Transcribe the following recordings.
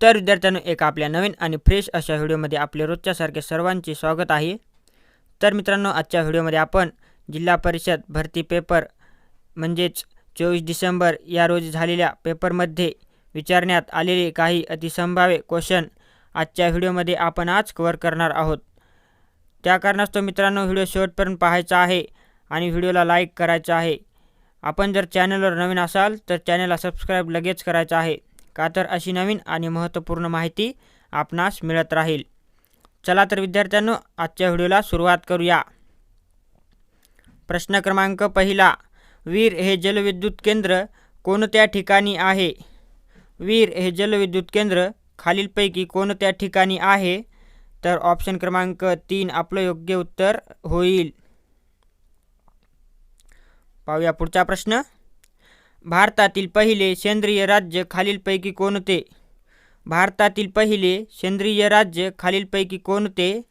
तर विद्यार्थ्यांनो एक आपल्या नवीन आणि फ्रेश अशा व्हिडिओमध्ये आपले रोजच्यासारखे सर्वांचे स्वागत आहे. तर मित्रांनो आजच्या व्हिडिओमध्ये आपण जिल्हा परिषद भरती पेपर म्हणजेच चोवीस डिसेंबर या रोजी झालेल्या पेपरमध्ये विचारण्यात आलेले काही अतिसंभाव्य क्वेश्चन आजच्या व्हिडिओमध्ये आपण आज कवर करणार आहोत. त्या कारणास्तव मित्रांनो व्हिडिओ शेवटपर्यंत पाहायचा आहे आणि व्हिडिओला लाईक करायचा आहे. आपण जर चॅनलवर नवीन असाल तर चॅनलला सबस्क्राईब लगेच करायचं आहे. का तर अशी नवीन आणि महत्त्वपूर्ण माहिती आपणास मिळत राहील. चला तर विद्यार्थ्यांनो आजच्या व्हिडिओला सुरुवात करूया. प्रश्न क्रमांक पहिला. वीर हे जलविद्युत केंद्र कोणत्या ठिकाणी आहे? वीर हे जलविद्युत केंद्र खालीलपैकी कोणत्या ठिकाणी आहे? तर ऑप्शन क्रमांक तीन आपलं योग्य उत्तर होईल. पाहूया पुढचा प्रश्न. भारतातील पहिले सेंद्रिय राज्य खालीलपैकी कोणते भारतातील पहिले सेंद्रिय राज्य खालीलपैकी कोणते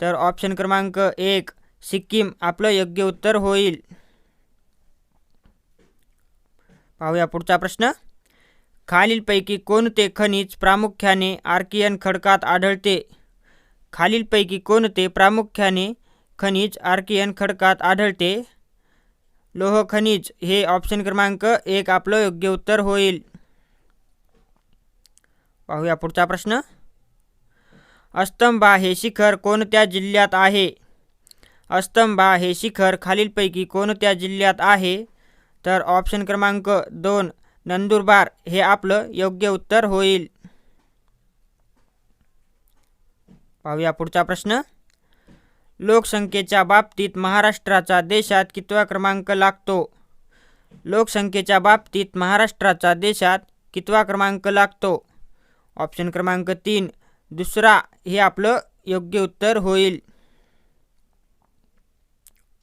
तर ऑप्शन क्रमांक एक सिक्कीम. आपलं योग्य उत्तर होईल. पाहूया पुढचा प्रश्न. खालीलपैकी कोणते खनिज प्रामुख्याने आर्कियन खडकात आढळते. खालीलपैकी कोणते प्रामुख्याने खनिज आर्कियन खडकात आढळते. लोह खनिज हे ऑप्शन क्रमांक एक आपलं योग्य उत्तर होईल. पाहूया पुढचा प्रश्न. अस्तंबा हे शिखर कोणत्या जिल्ह्यात आहे? अस्तंबा हे शिखर खालीलपैकी कोणत्या जिल्ह्यात आहे? तर ऑप्शन क्रमांक दोन नंदुरबार हे आपलं योग्य उत्तर होईल. पाहूया पुढचा प्रश्न. लोकसंख्येच्या बाबतीत महाराष्ट्राचा देशात कितवा क्रमांक लागतो? लोकसंख्येच्या बाबतीत महाराष्ट्राचा देशात कितवा क्रमांक लागतो? ऑप्शन क्रमांक तीन. दुसरा हे आपलं योग्य उत्तर होईल.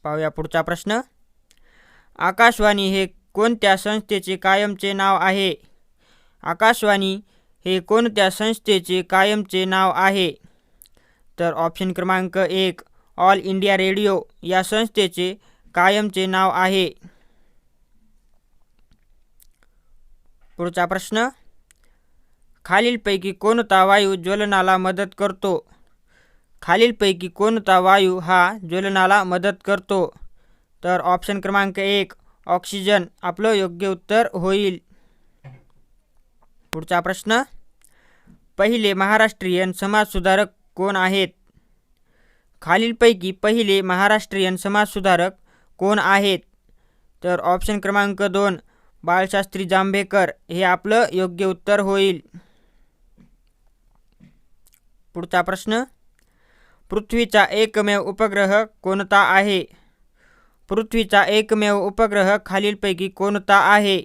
पाहूया पुढचा प्रश्न. आकाशवाणी हे कोणत्या संस्थेचे कायमचे नाव आहे? आकाशवाणी हे कोणत्या संस्थेचे कायमचे नाव आहे? तर ऑप्शन क्रमांक एक. ऑल इंडिया रेडिओ या संस्थेचे कायमचे नाव आहे. पुढचा प्रश्न. खालीलपैकी कोणता वायू ज्वलनाला मदत करतो? खालीलपैकी कोणता वायू हा ज्वलनाला मदत करतो? तर ऑप्शन क्रमांक एक ऑक्सिजन. आपलं योग्य उत्तर होईल. पुढचा प्रश्न. पहिले महाराष्ट्रीयन समाजसुधारक कोण आहेत? खालीलपैकी पहिले महाराष्ट्रीयन समाजसुधारक कोण आहेत? तर ऑप्शन क्रमांक दोन बाळशास्त्री जांभेकर. हे आपलं योग्य उत्तर होईल. पुढचा प्रश्न. पृथ्वीचा एकमेव उपग्रह कोणता आहे? पृथ्वीचा एकमेव उपग्रह खालीलपैकी कोणता आहे?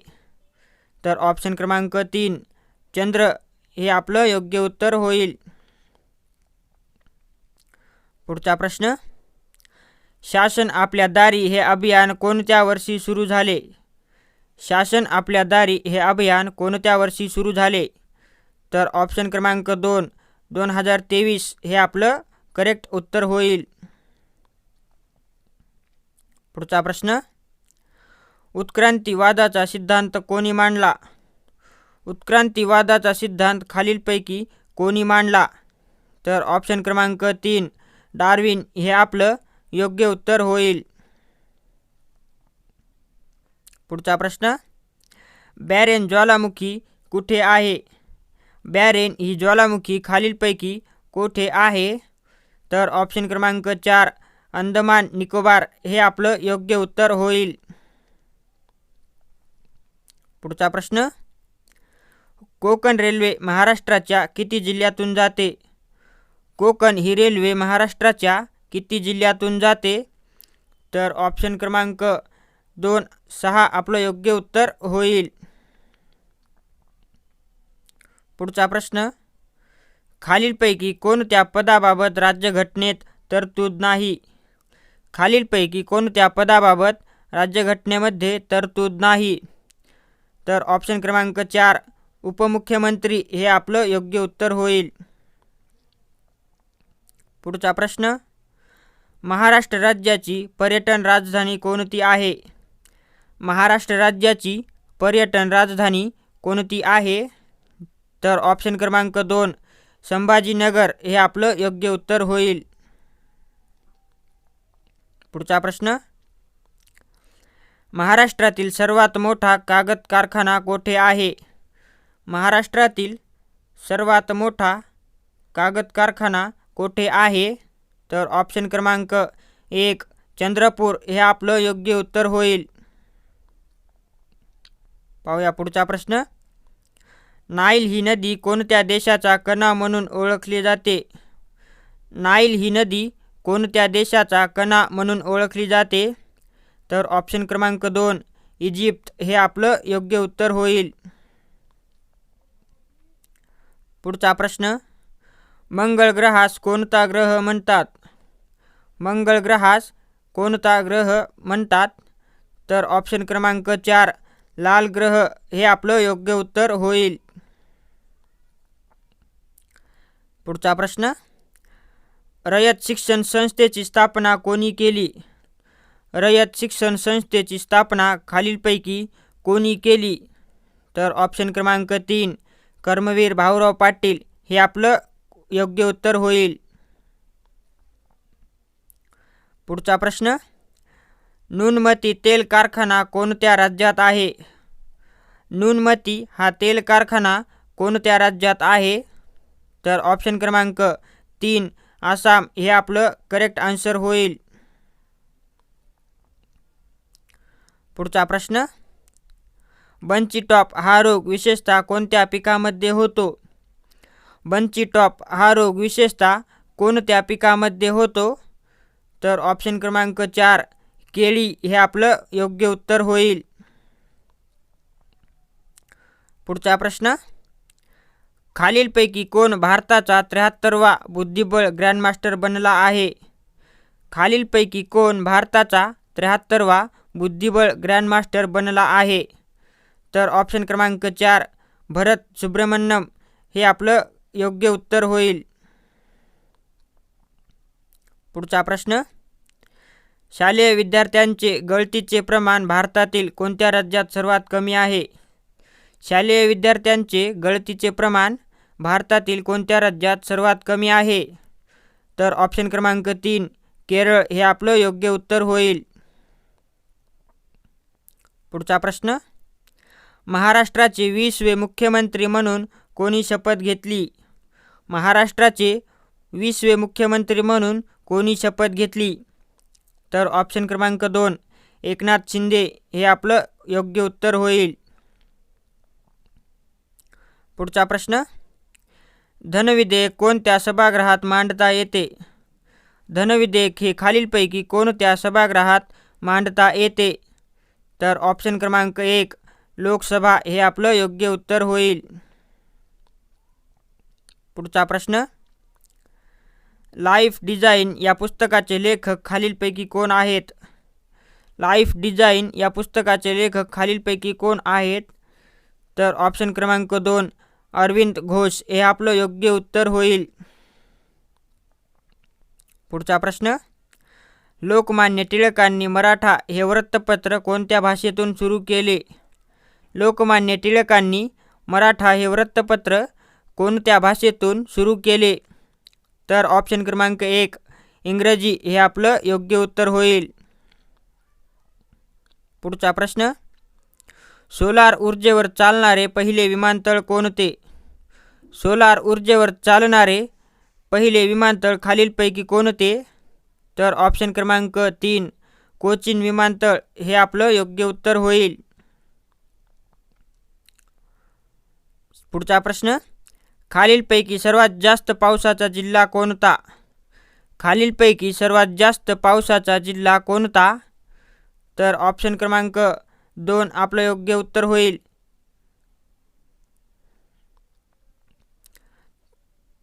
तर ऑप्शन क्रमांक तीन चंद्र. हे आपलं योग्य उत्तर होईल. पुढचा प्रश्न? शासन आपल्या दारी हे अभियान कोणत्या वर्षी सुरू झाले? शासन आपल्या दारी हे अभियान कोणत्या वर्षी सुरू झाले? तर ऑप्शन क्रमांक दोन दोन हजार तेवीस हे आपलं करेक्ट उत्तर होईल. पुढचा प्रश्न? उत्क्रांतीवादाचा सिद्धांत कोणी मांडला? उत्क्रांतीवादाचा सिद्धांत खालीलपैकी कोणी मांडला? तर ऑप्शन क्रमांक तीन डार्विन हे आपलं योग्य उत्तर होईल. पुढचा प्रश्न. बॅरेन ज्वालामुखी कुठे आहे? बॅरेन ही ज्वालामुखी खालीलपैकी कोठे आहे? तर ऑप्शन क्रमांक चार अंदमान निकोबार हे आपलं योग्य उत्तर होईल. पुढचा प्रश्न. कोकण रेल्वे महाराष्ट्राच्या किती जिल्ह्यातून जाते? कोकण ही रेल्वे महाराष्ट्राच्या किती जिल्ह्यातून जाते? तर ऑप्शन क्रमांक दोन सहा आपलं योग्य उत्तर होईल. पुढचा प्रश्न खालीलपैकी कोणत्या पदाबाबत राज्यघटनेत तरतूद नाही? खालीलपैकी कोणत्या पदाबाबत राज्यघटनेमध्ये तरतूद नाही? तर ऑप्शन क्रमांक चार उपमुख्यमंत्री हे आपलं योग्य उत्तर होईल. पुढचा प्रश्न. महाराष्ट्र राज्याची पर्यटन राजधानी कोणती आहे? महाराष्ट्र राज्याची पर्यटन राजधानी कोणती आहे? तर ऑप्शन क्रमांक दोन संभाजीनगर. हे आपलं योग्य उत्तर होईल. पुढचा प्रश्न. महाराष्ट्रातील सर्वात मोठा कागद कारखाना कोठे आहे? महाराष्ट्रातील सर्वात मोठा कागद कारखाना कोठे आहे? तर ऑप्शन क्रमांक एक चंद्रपूर. हे आपलं योग्य उत्तर होईल. पाहूया पुढचा प्रश्न. नाईल ही नदी कोणत्या देशाचा कणा म्हणून ओळखली जाते? नाईल ही नदी कोणत्या देशाचा कणा म्हणून ओळखली जाते? तर ऑप्शन क्रमांक दोन इजिप्त. हे आपलं योग्य उत्तर होईल. पुढचा प्रश्न. मंगळ ग्रहास कोणता ग्रह म्हणतात? मंगळ ग्रहास कोणता ग्रह म्हणतात? तर ऑप्शन क्रमांक चार लाल ग्रह हे आपलं योग्य उत्तर होईल. पुढचा प्रश्न. रयत शिक्षण संस्थेची स्थापना कोणी केली? रयत शिक्षण संस्थेची स्थापना खालीलपैकी कोणी केली? तर ऑप्शन क्रमांक तीन कर्मवीर भाऊराव पाटील हे आपलं योग्य उत्तर होईल. पुढचा प्रश्न. नूनमती तेल कारखाना कोणत्या राज्यात आहे? नूनमती हा तेल कारखाना कोणत्या राज्यात आहे? तर ऑप्शन क्रमांक तीन आसाम. हे आपलं करेक्ट आन्सर होईल. पुढचा प्रश्न. बंची टॉप हा रोग विशेषतः कोणत्या पिकामध्ये होतो? बंची टॉप हा रोग विशेषतः कोणत्या पिकामध्ये होतो? तर ऑप्शन क्रमांक चार केळी हे आपलं योग्य उत्तर होईल. पुढचा प्रश्न खालीलपैकी कोण भारताचा त्र्याहत्तरवा बुद्धिबळ ग्रँडमास्टर बनला आहे? खालीलपैकी कोण भारताचा त्र्याहत्तरवा बुद्धिबळ ग्रँडमास्टर बनला आहे? तर ऑप्शन क्रमांक चार भरत सुब्रमण्यम हे आपलं योग्य उत्तर होईल. पुढचा प्रश्न. शालेय विद्यार्थ्यांचे गळतीचे प्रमाण भारतातील कोणत्या राज्यात सर्वात कमी आहे? शालेय विद्यार्थ्यांचे गळतीचे प्रमाण भारतातील कोणत्या राज्यात सर्वात कमी आहे? तर ऑप्शन क्रमांक तीन केरळ हे आपलं योग्य उत्तर होईल. पुढचा प्रश्न. महाराष्ट्राचे वीसवे मुख्यमंत्री म्हणून कोणी शपथ घेतली? महाराष्ट्राचे वीसवे मुख्यमंत्री म्हणून कोणी शपथ घेतली? तर ऑप्शन क्रमांक दोन एकनाथ शिंदे हे आपलं योग्य उत्तर होईल. पुढचा प्रश्न धनविधेयक कोणत्या सभागृहात मांडता येते? धनविधेयक हे खालीलपैकी कोणत्या सभागृहात मांडता येते? तर ऑप्शन क्रमांक एक लोकसभा हे आपलं योग्य उत्तर होईल. पुढचा प्रश्न. लाईफ डिझाईन या पुस्तकाचे लेखक खालीलपैकी कोण आहेत? लाईफ डिझाईन या पुस्तकाचे लेखक खालीलपैकी कोण आहेत? तर ऑप्शन क्रमांक दोन अरविंद घोष. हे आपलं योग्य उत्तर होईल. पुढचा प्रश्न. लोकमान्य टिळकांनी मराठा हे वृत्तपत्र कोणत्या भाषेतून सुरू केले? लोकमान्य टिळकांनी मराठा हे वृत्तपत्र कोणत्या भाषेतून सुरू केले? तर ऑप्शन क्रमांक एक इंग्रजी हे आपलं योग्य उत्तर होईल. पुढचा प्रश्न सोलार ऊर्जेवर चालणारे पहिले विमानतळ कोणते? सोलार ऊर्जेवर चालणारे पहिले विमानतळ खालीलपैकी कोणते? तर ऑप्शन क्रमांक तीन कोचीन विमानतळ हे आपलं योग्य उत्तर होईल. पुढचा प्रश्न खालीलपैकी सर्वात जास्त पावसाचा जिल्हा कोणता? खालीलपैकी सर्वात जास्त पावसाचा जिल्हा कोणता? तर ऑप्शन क्रमांक दोन आपलं योग्य उत्तर होईल.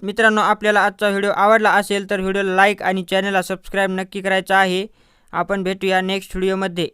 मित्रांनो आपल्याला आजचा व्हिडिओ आवडला असेल तर व्हिडिओला लाईक आणि चॅनलला सबस्क्राईब नक्की करायचा आहे. आपण भेटूया नेक्स्ट व्हिडिओमध्ये.